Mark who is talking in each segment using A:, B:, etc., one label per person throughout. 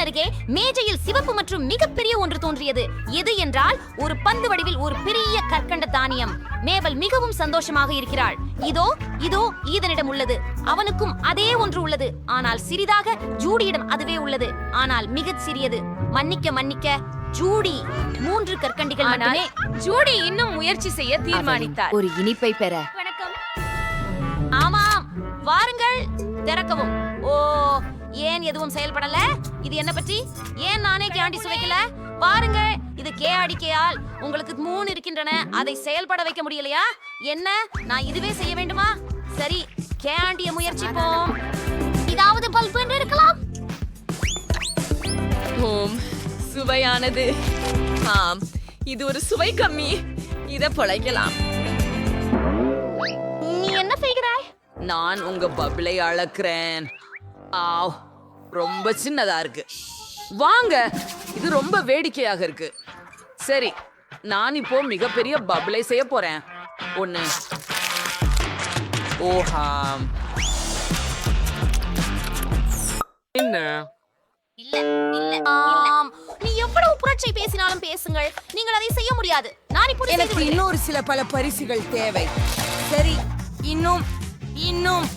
A: ஜூடியின் அருகே மேஜையில் சிவப்பு மற்றும் மிகப்பெரிய ஒன்று தோன்றியது. எது என்றால் ஒரு பந்து வடிவில் ஒரு பெரிய கற்கண்ட தானியம். மேபல் மிகவும் சந்தோஷமாக இருக்கிறாள். இதோ இதோ ஈதனிடம் உள்ளது. அவனுக்கும் அதே ஒன்று உள்ளது. ஆனால் சிறிதாக ஜூடியிடம் அதுவே உள்ளது. ஆனால் மிகச் சிறியது. மன்னிக்க மன்னிக்க ஜூடி. மூன்று கற்கண்டிகள் மட்டுமே
B: ஜூடி இன்னும் முயற்சி செய்ய தீர்மானித்தார்.
C: ஒரு இனிப்பை பெற.
A: வணக்கம். ஆமாம். வாருங்கள். திறக்கவும். ஓ ஏன் எதுவும் செயல்படல? இது என்ன பற்றி? ஏன் நானே கேண்டி சுவைக்கல பாருங்கள் இது கே அடிக்கையால் உங்களுக்கு மூணு இருக்கின்றன. அதை செயல்பட வைக்க முடியலையா? என்ன? நான் இதுவே செய்ய வேண்டுமா? சரி கேண்டிய முயற்சிப்போம். இதாவது பல்பு என்று இருக்கலாம்.
B: ஓம் சுவையானது. ஆம் இது ஒரு சுவை கம்மி. இத பொழைக்கலாம்.
A: நீ என்ன செய்கிறாய்?
D: நான் உங்க பபிளை அளக்குறேன். ஆவ் ரொம்ப சின்னதா இருக்கு. வாங்க இது ரொம்ப வேடிக்கையாக இருக்கு. சரி நான் இப்போ மிகப்பெரிய பபிளை செய்ய போறேன். ஒண்ணு. ஓஹாம் என்ன?
A: இல்ல இல்ல ஆம். நீ எவ்வளவு புரட்சி பேசினாலும் பேசுங்கள். நீங்கள் அதை செய்ய முடியாது. நான் இப்படி செய்து
E: எனக்கு. இன்னொரு சில பல பரிசுகள் தேவை. சரி இன்னும் இன்னும்.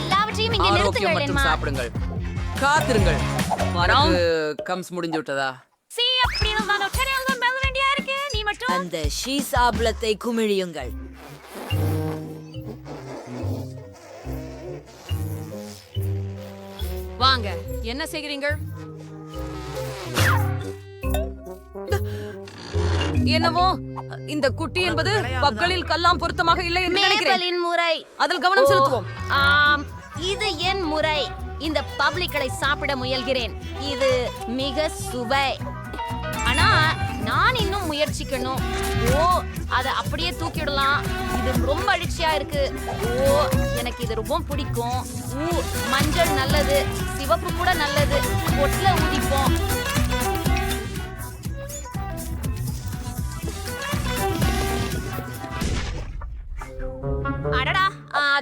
A: எல்லாவற்றையும் இங்கே
D: ஆரோக்கியம்
A: நிறுத்துங்கள்
D: மற்றும்
A: என்மா
D: சாப்பிடுங்கள். காத்திருங்கள். எனக்கு கம்ஸ் முடிஞ்சு விட்டதா
A: சீ அப்படின்னு நான் தான் மெல்ல வேண்டியா இருக்கு? நீ மட்டும்.
C: அந்த ஷீசாபலத்தை குமிழியுங்கள்.
B: வாங்க என்ன செய்கிறீங்க
D: என்னவோ? இந்த குட்டி என்பது பக்களில் கல்லாம் பொருத்தமாக இல்லை என்று நினைக்கிறேன்.
A: முறை.
D: அதில் கவனம் செலுத்துவோம்.
A: ஆம். இது என் முறை. இந்த பப்ளிக்களை சாப்பிட முயல்கிறேன். இது மிக சுவை. ஆனா நான் இன்னும் முயற்சிக்கணும். ஓ அதை அப்படியே தூக்கிடலாம். இது ரொம்ப அழிச்சியா இருக்கு. ஓ எனக்கு இது ரொம்ப பிடிக்கும். ஊ மஞ்சள் நல்லது. சிவப்பு கூட நல்லது. பொட்ல ஊதிப்போம்.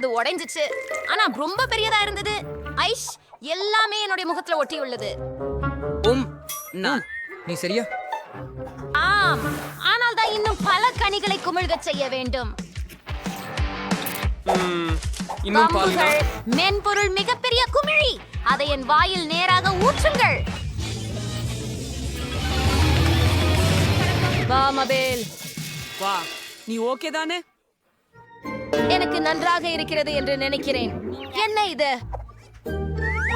A: அது உடைஞ்சிச்சு. ஆனா ரொம்ப பெரியதா இருந்தது. ஐஷ் எல்லாமே என்னுடைய முகத்துல ஒட்டி உள்ளது.
D: உம் நான்.
F: நீ சரியா?
A: ஆம். ஆனால் தான் இன்னும் பல கனிகளை குமிழ்கச் செய்ய வேண்டும்.
F: இன்னும்
A: கம்புகள் மென்பொருள் மிகப்பெரிய குமிழி. அதை என் வாயில் நேராக ஊற்றுங்கள்.
D: வா மபேல்.
E: வா. நீ ஓகே தானே?
A: எனக்கு நன்றாக இருக்கிறது என்று நினைக்கிறேன். என்ன இது?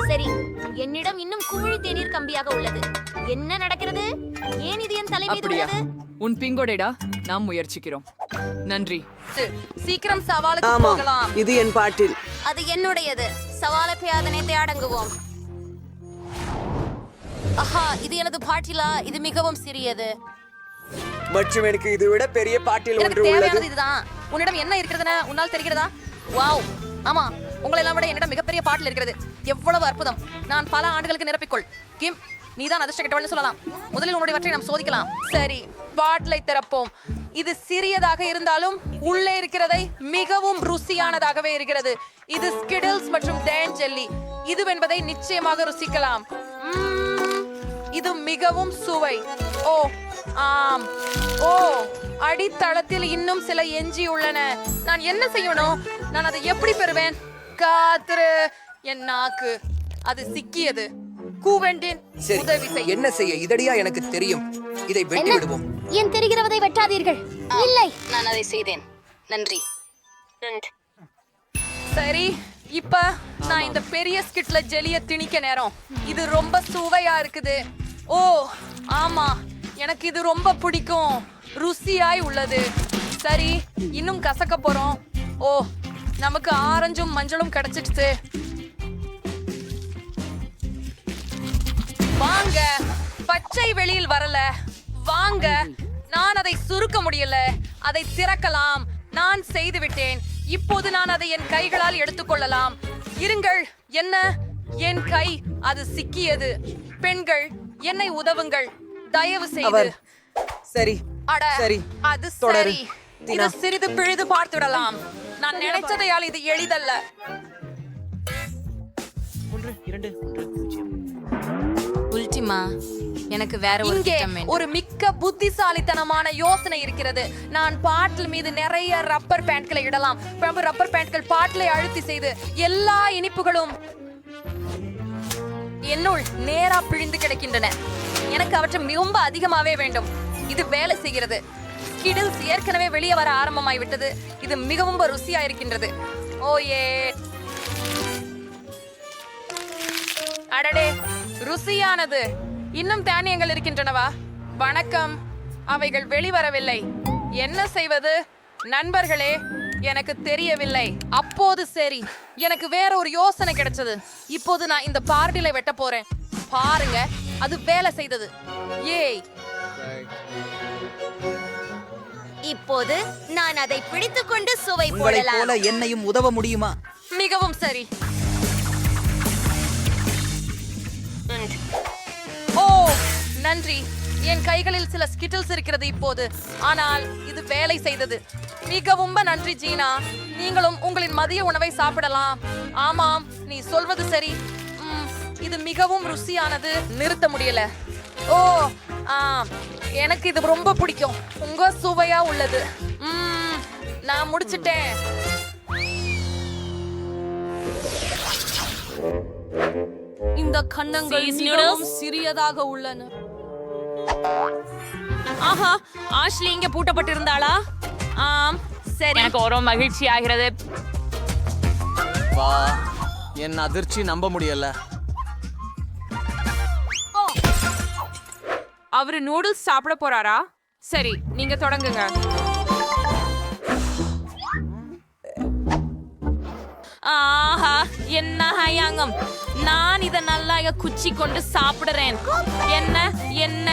A: சரி என்னிடம் இன்னும் குமிழி தேநீர் கம்பியாக உள்ளது. என்ன நடக்கிறது? ஏன் இது என் தலை மீது உள்ளது?
G: உன் பிங்கோடேடா நாம் முயற்சிக்கிறோம். நன்றி.
D: சீக்கிரம் சவாலுக்கு
E: ஆமா
D: போகலாம்.
E: இது என் பாட்டில்.
A: அது என்னுடையது. சவால பியாதனத்தை அடங்குவோம் ஆஹா இது எனது பாட்டிலா? இது மிகவும் சிறியது.
E: மற்றும் எனக்கு இதை விட பெரிய பாட்டில் ஒன்று உள்ளது.
H: இதுதான். உன்னிடம் என்ன இருக்கிறதுன்னு உன்னால் தெரிகிறதா? வாவ். ஆமா உங்களை எல்லாம் விட என்னிடம் மிகப்பெரிய பாட்டில் இருக்கிறது. எவ்வளவு அற்புதம். நான் பல ஆண்டுகளுக்கு நிரப்பிக்கொள். கிம் நீதான் அதிர்ஷ்ட கெட்டவள்னு சொல்லலாம். முதலில் உன்னுடையவற்றை நாம் சோதிக்கலாம். சரி பாட்டிலை திறப்போம். இது சிறியதாக இருந்தாலும் உள்ளே இருக்கிறதை மிகவும் ருசியானதாகவே இருக்கிறது. இது ஸ்கிடில்ஸ் மற்றும் டேன் ஜெல்லி. இதுவென்பதை நிச்சயமாக ருசிக்கலாம். இது மிகவும் சுவை. ஓ ஆம். ஓ அடித்தளத்தில் இன்னும் சில எஞ்சி உள்ளன. நான் என்ன செய்யணும்? நான் அதை எப்படி பெறுவேன்? காத்துரு. என் நாக்கு. அது சிக்கியது. கூவெண்டின் உதவி செய்.
F: என்ன செய்ய? இதடியா எனக்கு தெரியும். இதை வெட்டி விடுவோம்.
A: என் தெரிகிறவதை வெட்டாதீர்கள். இல்லை.
H: நான் அதை செய்தேன். நன்றி. சரி இப்ப நான் இந்த பெரிய ஸ்கிட்ல ஜெலிய திணிக்க நேரம். இது ரொம்ப சுவையா இருக்குது. ஓ ஆமா. எனக்கு இது ரொம்ப பிடிக்கும். ருசியாய் உள்ளது. சரி இன்னும் கசக்க போறோம். ஓ நமக்கு ஆரஞ்சும் மஞ்சளும் கிடைச்சிடுச்சு. வாங்க பச்சை வெளியில் வரல. வாங்க நான் அதை சுருக்க முடியல. அதை திறக்கலாம். நான் செய்து விட்டேன். இப்போது நான் அதை என் கைகளால் எடுத்துக்கொள்ளலாம் இருங்கள் என்ன? என் கை அது சிக்கியது. பெண்கள் என்னை உதவுங்கள். தயவு செய்து.
E: அவர். சரி
H: அட
E: சரி.
H: அது
E: தொடரு.
H: சரி
E: தினா.
H: இது சிறிது பிழுது பார்த்துவிடலாம் நான் நினைச்சதையால் இது எளிதல்ல.
A: உல்டிமா எனக்கு வேற ஒரு
H: இங்கே
A: திட்டம் வேண்டும்
H: ஒரு மிக்க புத்திசாலித்தனமான யோசனை இருக்கிறது. நான் பாட்டில் மீது நிறைய ரப்பர் பேண்ட்களை இடலாம். பிறகு ரப்பர் பேண்ட்கள் பாட்டிலை அழுத்தி செய்து எல்லா இனிப்புகளும் என்னுள் நேரா பிழிந்து கிடக்கின்றன. எனக்கு அவற்றை ரொம்ப அதிகமாவே வேண்டும். இது வேலை செய்கிறது. ஸ்கிடில்ஸ் ஏற்கனவே வெளியே வர ஆரம்பமாய் விட்டது இது மிகவும் ருசியா இருக்கின்றது ஓயே. அடடே ருசியானது. இன்னும் தானியங்கள் இருக்கின்றனவா? வணக்கம். அவைகள் வெளிவரவில்லை. என்ன செய்வது? நண்பர்களே எனக்கு தெரியவில்லை. அப்போது சரி. எனக்கு வேற ஒரு யோசனை கிடைச்சது. இப்போது நான் இந்த பார்டிலை வெட்ட போறேன். பாருங்க அது வேலை செய்தது. ஏய்.
A: இப்போது நான் அதை பிடித்துக்கொண்டு சுவை
I: உங்களைப்
A: போடலாம்.
I: போல என்னையும் உதவ முடியுமா?
H: மிகவும் சரி. ஓ நன்றி. என் கைகளில் சில ஸ்கிட்டில்ஸ் இருக்கிறது இப்போது. ஆனால் இது வேலை செய்தது. மிகவும் நன்றி ஜீனா. நீங்களும் உங்களின் மதிய உணவை சாப்பிடலாம். ஆமாம் நீ சொல்வது சரி. ம், இது மிகவும் ருசியானது. நிறுத்த முடியல. ஓ எனக்கு இது ரொம்ப பிடிக்கும். உங்க சுவையா உள்ளது. ம், நான் முடிச்சிட்டேன். இந்த கன்னங்கள்
B: Cheese
H: மிகவும்? சிறியதாக உள்ளன.
B: ஆஹா ஆஷ்லி இங்க பூட்டப்பட்டிருந்தாளா? ஆம் சரி. எனக்கு ஒரு மகிழ்ச்சி ஆகிறது.
J: வா என் அதிர்ச்சி நம்ப முடியல.
G: அவரு நூடுல்ஸ் சாப்பிட போறாரா? சரி நீங்க தொடங்குங்க.
B: ஆஹா என்ன ஹயாங்கம் நான் இத நல்லா குச்சி கொண்டு சாப்பிடுறேன். என்ன என்ன?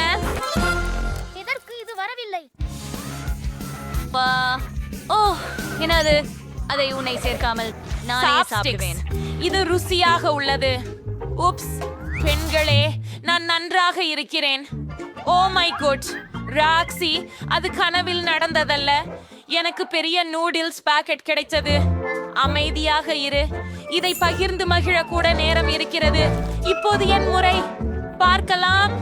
A: எதற்கு இது வரவில்லை?
B: ஓ
A: என்னது? அதை உன்னை சேர்க்காமல் நானே. சாப்பிடுவேன்.
B: இது ருசியாக உள்ளது. உப்ஸ் பெண்களே நான் நன்றாக இருக்கிறேன். Oh my good. ராக்ஸி அது கனவில் நடந்ததல்ல. எனக்கு பெரிய நூடில்ஸ் பாக்கெட் கிடைத்தது. அமைதியாக இரு. இதை பகிர்ந்து மகிழ கூட நேரம் இருக்கிறது. இப்போது என் முறை. பார்க்கலாம்.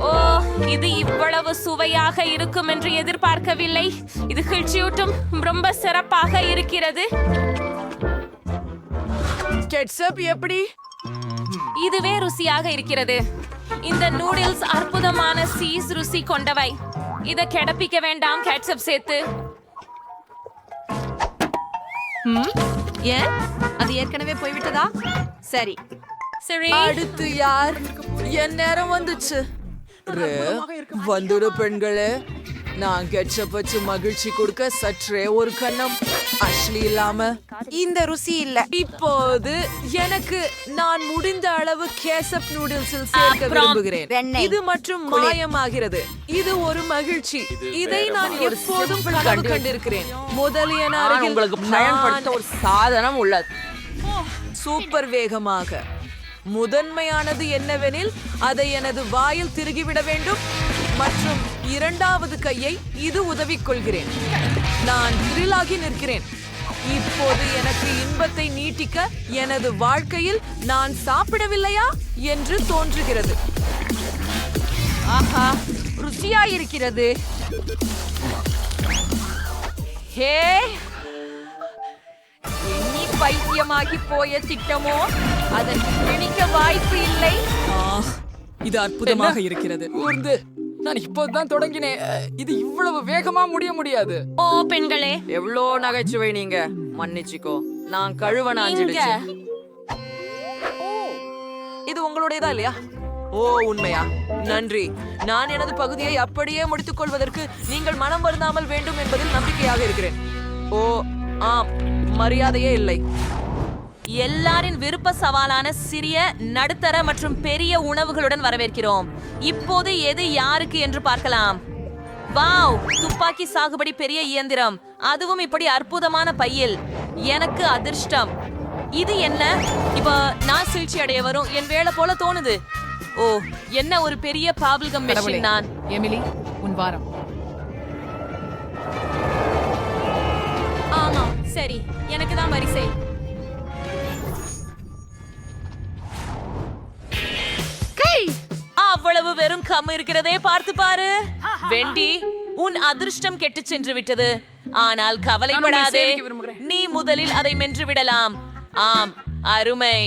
B: ஓ இது இவ்வளவு சுவையாக இருக்கும் என்று எதிர்பார்க்கவில்லை. இது கிழ்ச்சியூட்டும். ரொம்ப சிறப்பாக இருக்கிறது.
G: எப்படி?
B: இதுவே ருசியாக இருக்கிறது. இந்த நூடில்ஸ் அற்புதமான சீஸ் ருசி கொண்டவை. இத கிடப்பிக்க வேண்டாம் கேட்சப் சேர்த்து.
E: ஏன்? அது ஏற்கனவே போய்விட்டதா? சரி.
B: சரி
E: அடுத்து யார்? என் நேரம் வந்துச்சு.
G: வந்துடு பெண்களே. நான் கெட்சப் வச்சு மகிழ்ச்சி கொடுக்க சற்றே ஒரு கண்ணம். அஷ்லி இல்லாம.
E: இந்த ருசி இல்ல.
G: இப்போது எனக்கு நான் முடிந்த அளவு கேசப் நூடுல்ஸில் சேர்க்க விரும்புகிறேன். இது மற்றும் மாயமாகிறது. இது ஒரு மகிழ்ச்சி. இதை நான் எப்போதும் கனவு கண்டிருக்கிறேன். முதலிய
D: நான் உங்களுக்கு பயன்படுத்த ஒரு சாதனம் உள்ளது.
G: சூப்பர் வேகமாக. முதன்மையானது என்னவெனில் அதை எனது வாயில் திருகிவிட வேண்டும். மற்றும் இரண்டாவது கையை இது உதவிக் கொள்கிறேன் நான் த்ரில்லாகி நிற்கிறேன். இப்போது எனக்கு இன்பத்தை நீட்டிக்க எனது வாழ்க்கையில் நான் சாப்பிடவில்லையா என்று தோன்றுகிறது.
E: ஆஹா ருசியா இருக்கிறது ஹே எண்ணி பைத்தியமாகி போய திட்டமோ? அதன் பிடிக்க வாய்ப்பு இல்லை.
G: இது அற்புதமாக இருக்கிறது. நான் இப்போதான் தொடங்கினேன். இது இவ்வளவு வேகமா முடிய முடியாது.
B: ஓ பெண்களே.
D: எவ்வளோ நகைச்சுவை நீங்க. மன்னிச்சுக்கோ. நான் கழுவ
B: இங்க
D: நாஞ்சிடுச்சு
G: இது உங்களுடையதா இல்லையா? ஓ உண்மையா? நன்றி. நான் எனது பகுதியை அப்படியே முடித்துக் கொள்வதற்கு நீங்கள் மனம் வருந்தாமல் வேண்டும் என்பதில் நம்பிக்கையாக இருக்கிறேன். ஓ ஆம். மரியாதையே இல்லை.
B: எல்லாரின் விருப்ப சவாலான சிறிய நடுத்தர மற்றும் பெரிய உணவுகளுடன் வரவேற்கிறோம். இப்போது எது யாருக்கு என்று பார்க்கலாம். வாவ் துப்பாக்கி சாகுபடி பெரிய இயந்திரம். அதுவும் இப்படி அற்புதமான பையில். எனக்கு அதிர்ஷ்டம். இது என்ன? இப்போ நான் சிகிச்சை அடைய வரும். என் வேலை போல தோணுது. ஓ என்ன ஒரு பெரிய பாபிள்கம் மெஷின் நான்.
G: எமிலி உன் வாரம்.
B: ஆம் சரி. எனக்கு தான் வரிசை. அவ்வளவு வெறும் கம் இருக்கிறதே பார்த்து பாரு. வெண்டி உன் அதிர்ஷ்டம் கெட்டு சென்று விட்டது. ஆனால் கவலைப்படாதே. நீ முதலில் அதை மென்று விடலாம். ஆம் அருமை.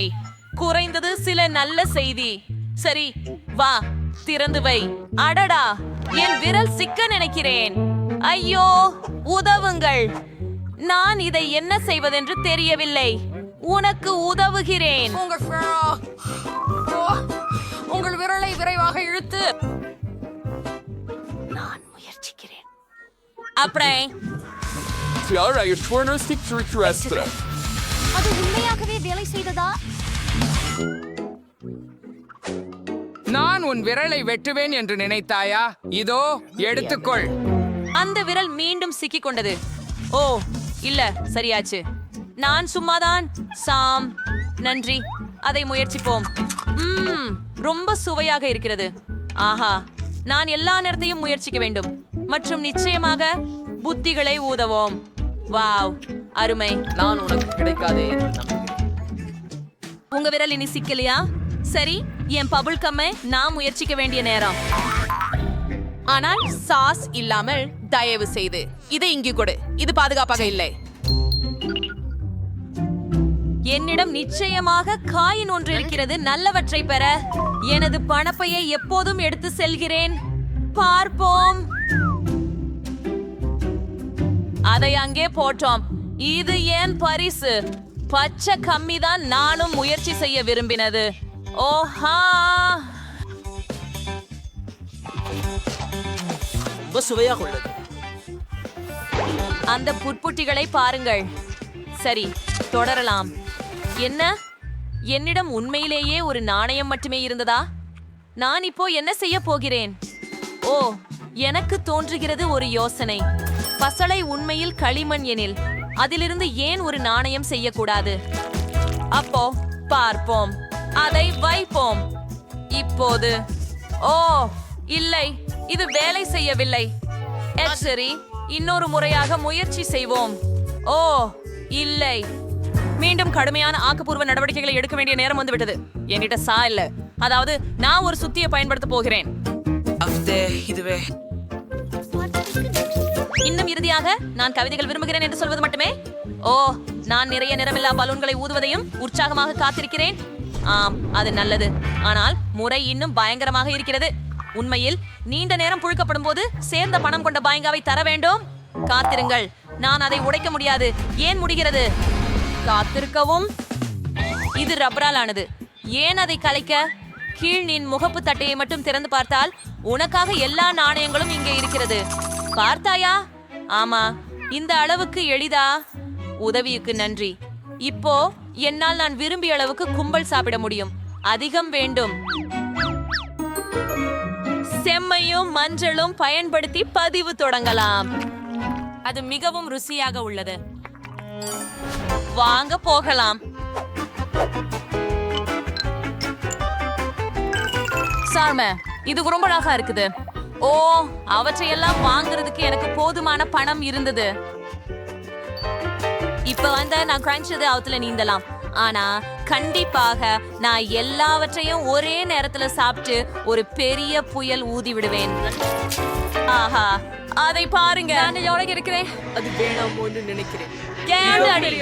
B: குறைந்தது சில நல்ல செய்தி. சரி வா திறந்து வை. அடடா என் விரல் சிக்க நினைக்கிறேன். ஐயோ உதவுங்கள். நான் இதை என்ன செய்வதென்று தெரியவில்லை. உனக்கு உதவுகிறேன்.
H: இழுத்து.
I: je journalistiek terrestre.
A: அது உண்மையாகவே வேலை செய்ததா?
K: நான் உன் விரலை வெட்டுவேன் என்று நினைத்தாயா? இதோ எடுத்துக்கொள்.
B: அந்த விரல் மீண்டும் சிக்கிக் கொண்டது ஓ இல்ல சரியாச்சு. நான் சும்மாதான். சாம் நன்றி. அதை முயற்சிப்போம். ம்ம், ரொம்ப சுவையாக இருக்கிறது. ஆஹா நான் எல்லா நேரத்தையும் முயற்சிக்க வேண்டும். மற்றும் நிச்சயமாக புத்திகளை ஊதவோம். வாவ் அருமை.
D: நான் உனக்கு கிடைக்காதே
B: உங்க விரல் இனி சிக்கலையா? சரி என் பபுள் கம்மை நான் முயற்சிக்க வேண்டிய நேரம். ஆனால் சாஸ் இல்லாமல் தயவு செய்து. இதை இங்கு கொடு. இது பாதுகாப்பாக இல்லை. என்னிடம் நிச்சயமாக காயின் ஒன்று இருக்கிறது. நல்லவற்றை பெற எனது பணப்பையை எப்போதும் எடுத்து செல்கிறேன். பார்ப்போம். அதை அங்கே போட்டோம். இது ஏன் பரிசு? பச்சை கம்மி தான் நானும் முயற்சி செய்ய விரும்பினது. ஓஹா!
J: ரொம்ப சுவையாக உள்ளது.
B: அந்த புட்புட்டிகளை பாருங்கள். சரி தொடரலாம். என்ன? என்னிடம் உண்மையிலேயே ஒரு நாணயம் மட்டுமே இருந்ததா? நான் இப்போ என்ன செய்ய போகிறேன்? ஓ எனக்கு தோன்றுகிறது ஒரு யோசனை. பசளை உண்மையில் களிமண் எனில் அதிலிருந்து ஏன் ஒரு நாணயம் செய்யக்கூடாது? அப்போ பார்ப்போம். அதை வைப்போம். இப்போது. ஓ இல்லை இது வேலை செய்யவில்லை. சரி இன்னொரு முறையாக முயற்சி செய்வோம். ஓ இல்லை. மீண்டும் கடுமையான ஆக்கப்பூர்வ நடவடிக்கைகளை எடுக்க வேண்டிய நேரம் வந்துவிட்டது. என்கிட்ட சா இல்ல. அதாவது நான் ஒரு சுத்தியை பயன்படுத்த போகிறேன்.
J: இதுவே.
B: இன்னும் இறுதியாக நான் கவிதைகள் விரும்புகிறேன் என்று சொல்வது மட்டுமே? ஓ நான் நிறைய நிறமில்லா பலூன்களை ஊதுவதையும் உற்சாகமாக காத்திருக்கிறேன். ஆம் அது நல்லது. ஆனால் முறை இன்னும் பயங்கரமாக இருக்கிறது. உண்மையில் நீண்ட நேரம் புழுக்கப்படும் போது சேர்ந்த பணம் கொண்ட பாயங்காவை தர வேண்டும்? காத்திருங்கள். நான் அதை உடைக்க முடியாது. ஏன் முடிகிறது? காத்திருக்கவும். இது ரப்பரால் ஆனது ஏன் அதை கலைக்க? கீழ் நின் முகப்பு தட்டையை மட்டும் திறந்து பார்த்தால் உனக்காக எல்லா நாணயங்களும் இங்கே இருக்கிறது. பார்த்தாயா? ஆமா இந்த அளவுக்கு எளிதா? உதவிக்கு நன்றி. இப்போ என்னால் நான் விரும்பிய அளவுக்கு கும்பல் சாப்பிட முடியும். அதிகம் வேண்டும். செம்மையும் மஞ்சளும் பயன்படுத்தி பதிவு தொடங்கலாம். அது மிகவும் ருசியாக உள்ளது. வாங்க போகலாம். சார்ம இது ரொம்ப அழகா இருக்குது. ஓ அவற்றையெல்லாம் வாங்குறதுக்கு எனக்கு போதுமான பணம் இருந்தது. இப்ப வந்து நான் கிரஞ்சது அவத்துல நீந்தலாம். ஆனா கண்டிப்பாக நான் எல்லாவற்றையும் ஒரே நேரத்துல சாப்பிட்டு ஒரு பெரிய புயல் ஊதி விடுவேன். ஆஹா அதை பாருங்க. நான் இருக்கிறேன்.
G: அது வேணாமோன்னு நினைக்கிறேன்.
B: ஏன் அடி?